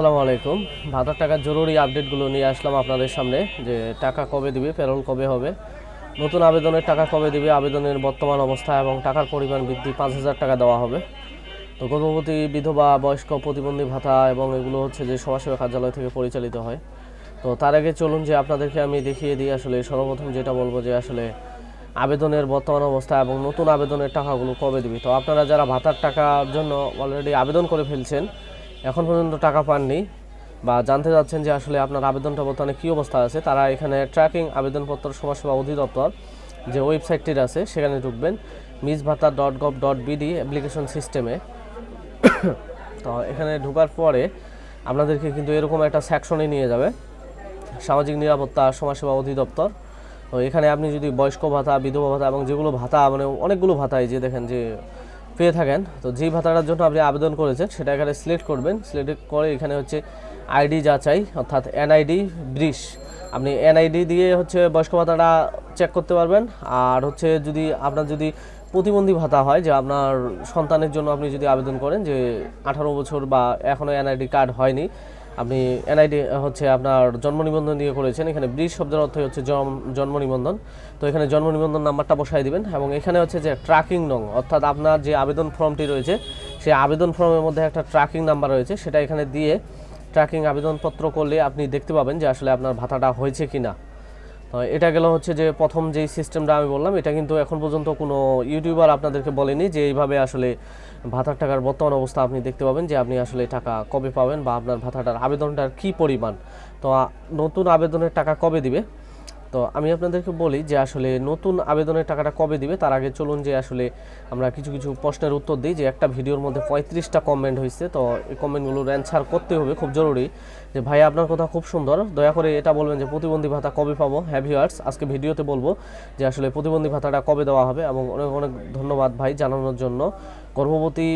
আসসালামু আলাইকুম। ভাতার টাকার জরুরি আপডেটগুলো নিয়ে আসলাম আপনাদের সামনে যে টাকা কবে দিবে পেরোল কবে হবে, নতুন আবেদনের টাকা কবে দিবে, আবেদনের বর্তমান অবস্থা এবং টাকার পরিমাণ বৃদ্ধি পাঁচ হাজার টাকা দেওয়া হবে। তো গর্ভবতী বিধবা, বয়স্ক, প্রতিবন্ধী ভাতা এবং এগুলো হচ্ছে যে সমাজসেবা কার্যালয় থেকে পরিচালিত হয়। তো তার আগে চলুন যে আপনাদেরকে আমি দেখিয়ে দিই আসলে সর্বপ্রথম যেটা বলব যে আসলে আবেদনের বর্তমান অবস্থা এবং নতুন আবেদনের টাকাগুলো কবে দিবে। তো আপনারা যারা ভাতার টাকার জন্য অলরেডি আবেদন করে ফেলছেন এখন পর্যন্ত টাকা পাননি বা জানতে চাচ্ছেন যে আসলে আপনার আবেদনটা বর্তমানে কী অবস্থা আছে, তারা এখানে ট্র্যাকিং আবেদনপত্র সমাজসেবা অধিদপ্তর যে ওয়েবসাইটটির আছে, সেখানে ঢুকবেন MIS bhata dot gov dot BD application সিস্টেমে তো এখানে ঢোকার পরে আপনাদেরকে কিন্তু এরকম একটা সেকশনে নিয়ে যাবে, সামাজিক নিরাপত্তা সমাজসেবা অধিদপ্তর। তো এখানে আপনি যদি বয়স্ক ভাতা, বিধবা ভাতা এবং যেগুলো ভাতা মানে অনেকগুলো ভাতাই যে দেখেন যে পেয়ে থাকেন। তো যেই ভাতাটার জন্য আপনি আবেদন করেছেন, সেটা এখানে সিলেক্ট করবেন। সিলেক্ট করে এখানে হচ্ছে আইডি যাচাই, অর্থাৎ এনআইডি ব্রিশ। আপনি এনআইডি দিয়ে হচ্ছে বয়স্ক ভাতাটা চেক করতে পারবেন। আর হচ্ছে যদি আপনার যদি প্রতিবন্ধী ভাতা হয়, যে আপনার সন্তানের জন্য আপনি যদি আবেদন করেন, যে আঠারো বছর বা এখনও এনআইডি কার্ড হয়নি আপনি এনআইডি হচ্ছে আপনার জন্ম নিবন্ধন দিয়ে করেছেন। এখানে ব্রিজ শব্দের অর্থ হচ্ছে জন্ম- জন্ম নিবন্ধন তো এখানে জন্ম নিবন্ধন নাম্বারটা বসাই দিবেন এবং এখানে হচ্ছে যে ট্র্যাকিং নং, অর্থাৎ আপনার যে আবেদন ফর্মটি রয়েছে, সেই আবেদন ফর্মের মধ্যে একটা ট্র্যাকিং নাম্বার রয়েছে। সেটা এখানে দিয়ে ট্র্যাকিং আবেদনপত্র করলে আপনি দেখতে পাবেন যে আসলে আপনার ভাতাটা হয়েছে কি না এটা গেল হচ্ছে যে প্রথম যেই সিস্টেমটা আমি বললাম, এটা কিন্তু এখন পর্যন্ত কোনো ইউটিউবার আপনাদেরকে বলেনি যে এইভাবে আসলে ভাতার টাকার বর্তমান অবস্থা আপনি দেখতে পাবেন যে আপনি আসলে টাকা কবে পাবেন বা আপনার ভাতাটার আবেদনটার কি পরিমাণ। তো নতুন আবেদনের টাকা কবে দিবে? তো আমি আপনাদেরকে বলি যে আসলে নতুন আবেদনের টাকাটা কবে দিবে? তার আগে চলুন যে আসলে আমরা কিছু কিছু প্রশ্নের উত্তর দিই যে একটা ভিডিওর মধ্যে পঁয়ত্রিশটা কমেন্ট হয়েছে তো এই কমেন্টগুলোর অ্যান্সার করতে হবে, খুব জরুরি। যে ভাই, আপনার কথা খুব সুন্দর। দয়া করে এটা বলবেন যে প্রতিবন্ধী ভাতা কবে পাবো? হ্যাভি ভিউয়ার্স আজকে ভিডিওতে বলব যে আসলে প্রতিবন্ধী ভাতাটা কবে দেওয়া হবে এবং অনেক অনেক ধন্যবাদ ভাই জানানোর জন্য। গর্ভবতী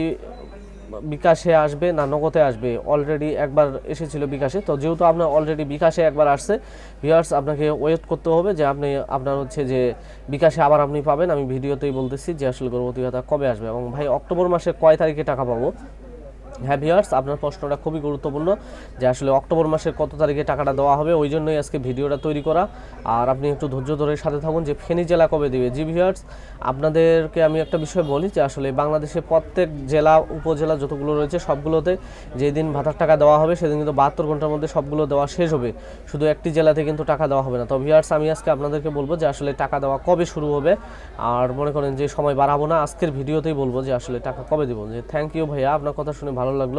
বিকাশে আসবে না, নগদে আসবে? অলরেডি একবার এসেছিল বিকাশে। তো যেহেতু আপনার অলরেডি বিকাশে একবার আসছে ভিউয়ার্স আপনাকে ওয়েট করতে হবে যে আপনি, আপনার হচ্ছে যে বিকাশে আবার আপনি পাবেন। আমি ভিডিওতেই বলতেছি যে আসলে গর্ভবতী ভাতা কবে আসবে এবং ভাই, অক্টোবর মাসে কয় তারিখে টাকা পাবো? হ্যাঁ ভিউয়ার্স, আপনার প্রশ্নটা খুবই গুরুত্বপূর্ণ যে আসলে অক্টোবর মাসের কত তারিখে টাকাটা দেওয়া হবে, ওই জন্যই আজকে ভিডিওটা তৈরি করা। আর আপনি একটু ধৈর্য ধরে সাথে থাকুন যে ফেনী জেলা কবে দিবে। জি ভিউয়ার্স, আপনাদেরকে আমি একটা বিষয় বলি যে আসলে বাংলাদেশে প্রত্যেক জেলা, উপজেলা যতগুলো রয়েছে সবগুলোতে যেদিন ভাতার টাকা দেওয়া হবে, সেদিন কিন্তু বাহাত্তর ঘণ্টার মধ্যে সবগুলো দেওয়া শেষ হবে। শুধু একটি জেলাতে কিন্তু টাকা দেওয়া হবে না। তো ভিউয়ার্স, আমি আজকে আপনাদেরকে বলব যে আসলে টাকা দেওয়া কবে শুরু হবে, আর মনে করেন যে সময় বাড়াবো না, আজকের ভিডিওতেই বলব যে আসলে টাকা কবে দেবো। যে থ্যাংক ইউ ভাইয়া, আপনার কথা শুনে ভালো লাগল,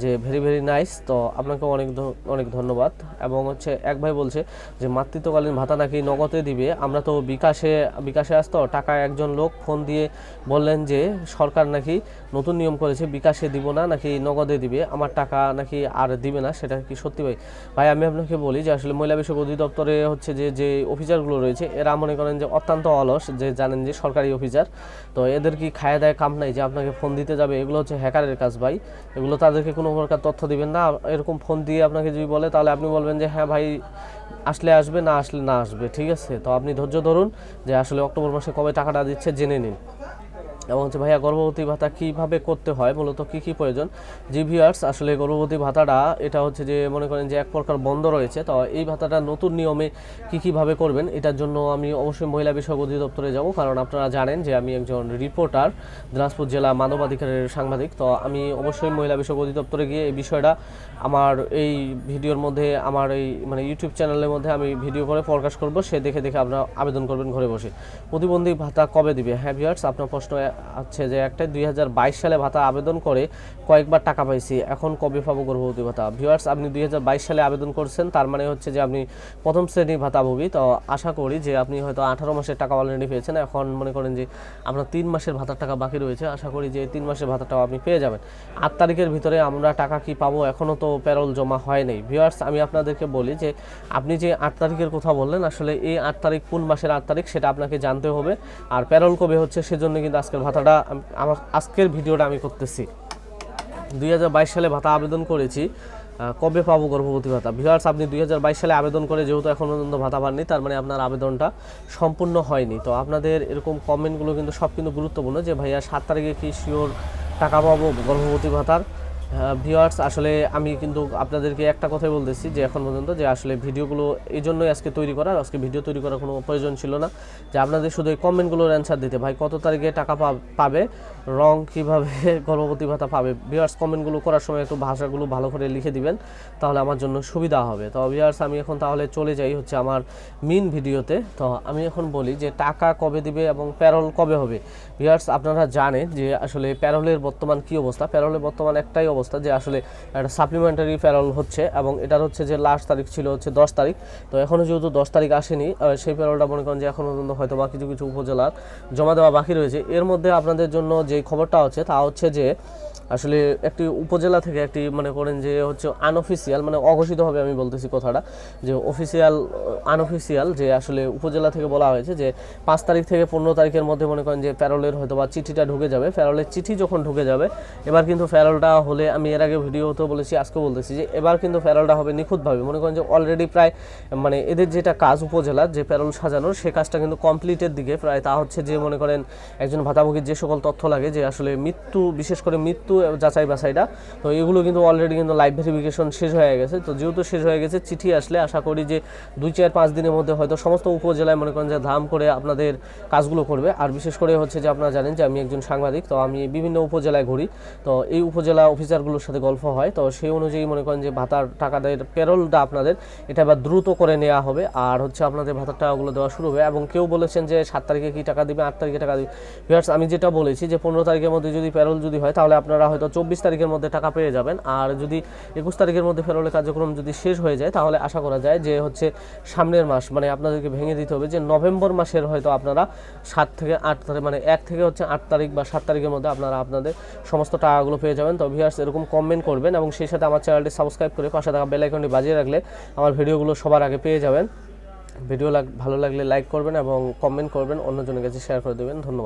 যে ভেরি ভেরি নাইস তো আপনাকে অনেক অনেক ধন্যবাদ। এবং হচ্ছে এক ভাই বলছে যে, মাতৃত্বকালীন ভাতা নাকি নগদে দিবে? আমরা তো বিকাশে বিকাশে আসতো টাকা একজন লোক ফোন দিয়ে বললেন যে, সরকার নাকি নতুন নিয়ম করেছে, বিকাশে দিব না, নাকি নগদে দিবে? আমার টাকা নাকি আর দিবে না, সেটা কি সত্যি ভাই? ভাই, আমি আপনাকে বলি যে, আসলে মহিলা বিষয়ক অধিদপ্তরে হচ্ছে যে যে অফিসারগুলো রয়েছে, এরা মনে করেন যে, অত্যন্ত অলস, যে জানেন যে, সরকারি অফিসার। তো এদের কি খায় দায় কাম নাই যে, আপনাকে ফোন দিতে যাবে? এগুলো হচ্ছে হ্যাকারের কাজ ভাই। এগুলো তাদেরকে কোনো প্রকার তথ্য দিবেন না। এরকম ফোন দিয়ে আপনাকে যদি বলে, তাহলে আপনি বলবেন যে হ্যাঁ ভাই, আসলে আসবে, না আসলে না আসবে। ঠিক আছে? তো আপনি ধৈর্য ধরুন যে, আসলে অক্টোবর মাসে কবে টাকাটা দিচ্ছে, জেনে নিন। এবং হচ্ছে ভাইয়া, গর্ভবতী ভাতা কীভাবে করতে হয় মূলত কি কি প্রয়োজন? জি ভিউয়ার্স আসলে গর্ভবতী ভাতাটা, এটা হচ্ছে যে মনে করেন যে এক প্রকার বন্ধ রয়েছে, তো এই ভাতাটা নতুন নিয়মে কি কীভাবে করবেন? এটার জন্য আমি অবশ্যই মহিলা বিষয়ক অধিদপ্তরে যাব, কারণ আপনারা জানেন যে আমি একজন রিপোর্টার দিনাজপুর জেলা মানবাধিকারের সাংবাদিক, তো আমি অবশ্যই মহিলা বিষয়ক অধিদপ্তরে গিয়ে এই বিষয়টা আমার এই ভিডিওর মধ্যে, আমার এই মানে ইউটিউব চ্যানেলের মধ্যে আমি ভিডিও করে প্রকাশ করব, সে দেখে দেখে আপনারা আবেদন করবেন ঘরে বসে। প্রতিবন্ধী ভাতা কবে দিবে? হ্যাঁ ভিউয়ার্স আপনার প্রশ্ন আছে যে একটা দুই হাজার বাইশ সালে ভাতা আবেদন করে কয়েকবার টাকা পাইছি। এখন কবে পাবো গর্ভবতী ভাতা? ভিউয়ার্স আপনি দুই হাজার বাইশ সালে আবেদন করছেন, তার মানে হচ্ছে যে আপনি প্রথম শ্রেণির ভাতাভোগী। তো আশা করি যে আপনি হয়তো আঠারো মাসের টাকা অলরেডি পেয়েছেন। এখন মনে করেন যে আপনার তিন মাসের ভাতার টাকা বাকি রয়েছে। আশা করি যে তিন মাসের ভাতাটাও আপনি পেয়ে যাবেন। আট তারিখের ভিতরে আমরা টাকা কি পাবো? এখনও তো প্যারোল জমা হয় নাই। ভিউয়ার্স আমি আপনাদেরকে বলি যে আপনি যে আট তারিখের কথা বললেন, আসলে এই আট তারিখ কোন মাসের আট তারিখ সেটা আপনাকে জানতে হবে। আর প্যারোল কবে হচ্ছে সেজন্য কিন্তু আজকের ভাতাটা আমার আজকের ভিডিওটা আমি করতেছি। দুই হাজার বাইশ সালে ভাতা আবেদন করেছি। কবে পাবো গর্ভবতী ভাতা? ভিউয়ার্স, আপনি দুই হাজার বাইশ সালে আবেদন করে যেহেতু এখন পর্যন্ত ভাতা পাননি, তার মানে আপনার আবেদনটা সম্পূর্ণ হয়নি। তো আপনাদের এরকম কমেন্টগুলো কিন্তু সব কিন্তু গুরুত্বপূর্ণ যে, ভাইয়া, সাত তারিখে কি শিওর টাকা পাবো গর্ভবতী ভাতার? ভিউয়ার্স আসলে আমি কিন্তু আপনাদেরকে একটা কথাই বলতেছি যে এখন পর্যন্ত যে আসলে ভিডিওগুলো এই জন্যই আজকে তৈরি করা আজকে ভিডিও তৈরি করার কোনো প্রয়োজন ছিল না। যে আপনাদের শুধু এই কমেন্টগুলোর অ্যান্সার দিতে, ভাই কত তারিখে টাকা পাবে, রং কীভাবে গর্ভবতী ভাতা পাবে? ভিউয়ার্স কমেন্টগুলো করার সময় একটু ভাষাগুলো ভালো করে লিখে দিবেন, তাহলে আমার জন্য সুবিধা হবে। তো ভিউয়ার্স আমি এখন তাহলে চলে যাই হচ্ছে আমার মেন ভিডিওতে তো আমি এখন বলি যে টাকা কবে দিবে এবং প্যারোল কবে হবে? ভিউয়ার্স আপনারা জানেন যে আসলে প্যারলের বর্তমান কী অবস্থা? প্যারলের বর্তমান একটাই অবস্থা যে আসলে একটা সাপ্লিমেন্টারি প্যারোল হচ্ছে এবং এটার হচ্ছে যে লাস্ট তারিখ ছিল হচ্ছে দশ তারিখ। তো এখনও যেহেতু দশ তারিখ আসেনি সেই প্যারোলটা মনে করেন যে এখনও পর্যন্ত হয়তো বা কিছু কিছু উপজেলার জমা দেওয়া বাকি রয়েছে। এর মধ্যে আপনাদের জন্য যে খবরটা হচ্ছে তা হচ্ছে যে আসলে একটি উপজেলা থেকে একটি মনে করেন যে হচ্ছে আনঅফিসিয়াল মানে অঘোষিতভাবে আমি বলতেছি কথাটা, যে অফিসিয়াল আনঅফিসিয়াল যে আসলে উপজেলা থেকে বলা হয়েছে যে পাঁচ তারিখ থেকে পনেরো তারিখের মধ্যে মনে করেন যে প্যারোলের হয়তো বা চিঠিটা ঢুকে যাবে। প্যারোলের চিঠি যখন ঢুকে যাবে, এবার কিন্তু প্যারোলটা হলে আমি এর আগে ভিডিও ভিডিওতেও বলেছি আজকে বলতেছি যে এবার কিন্তু প্যারোলটা হবে নিখুঁতভাবে। মনে করেন যে অলরেডি প্রায় মানে এদের যেটা কাজ উপজেলার যে প্যারোল সাজানোর, সে কাজটা কিন্তু কমপ্লিটের দিকে প্রায় তা হচ্ছে যে মনে করেন একজন ভাতাভোগীর যে সকল তথ্য লাগে যে আসলে মৃত্যু, বিশেষ করে মৃত্যু যাচাই বাছাইটা তো এগুলো কিন্তু অলরেডি কিন্তু লাইভ ভেরিফিকেশন শেষ হয়ে গেছে। তো যেহেতু শেষ হয়ে গেছে, চিঠি আসলে আশা করি যে দুই চার পাঁচ দিনের মধ্যে হয়তো সমস্ত উপজেলায় মনে করেন যে ধাম করে আপনাদের কাজগুলো করবে। আর বিশেষ করে হচ্ছে যে আপনারা জানেন যে আমি একজন সাংবাদিক, তো আমি বিভিন্ন উপজেলায় ঘুরি। তো এই উপজেলা অফিসারগুলোর সাথে গল্প হয়। তো সেই অনুযায়ী মনে করেন যে ভাতার টাকা দেয় পেরোলটা আপনাদের, এটা এবার দ্রুত করে নেওয়া হবে। আর হচ্ছে আপনাদের ভাতার টাকাগুলো দেওয়া শুরু হবে। এবং কেউ বলেছেন যে সাত তারিখে কি টাকা দিবে, আট তারিখে টাকা দিবে। ভিউয়ার্স আমি যেটা বলেছি যে পনেরো তারিখের মধ্যে যদি পেরোল যদি হয়, তাহলে আপনারা হয়তো চব্বিশ তারিখের মধ্যে টাকা পেয়ে যাবেন। আর যদি একুশ তারিখের মধ্যে পেরোলের কার্যক্রম যদি শেষ হয়ে যায়, তাহলে আশা করা যায় যে হচ্ছে সামনের মাস মানে আপনাদেরকে ভেঙে দিতে হবে যে নভেম্বর মাসের হয়তো আপনারা সাত থেকে আট তারিখ মানে এক থেকে হচ্ছে আট তারিখ বা সাত তারিখের মধ্যে আপনারা আপনাদের সমস্ত টাকাগুলো পেয়ে যাবেন। তো ভিউয়ার্স এরকম কমেন্ট করবেন এবং সেই সাথে আমার চ্যানেলটি সাবস্ক্রাইব করে পাশে থাকা বেল আইকনটি বাজিয়ে রাখলে আমার ভিডিওগুলো সবার আগে পেয়ে যাবেন। ভিডিও ভালো লাগলে লাইক করবেন এবং কমেন্ট করবেন, অন্যজনের কাছে শেয়ার করে দেবেন। ধন্যবাদ।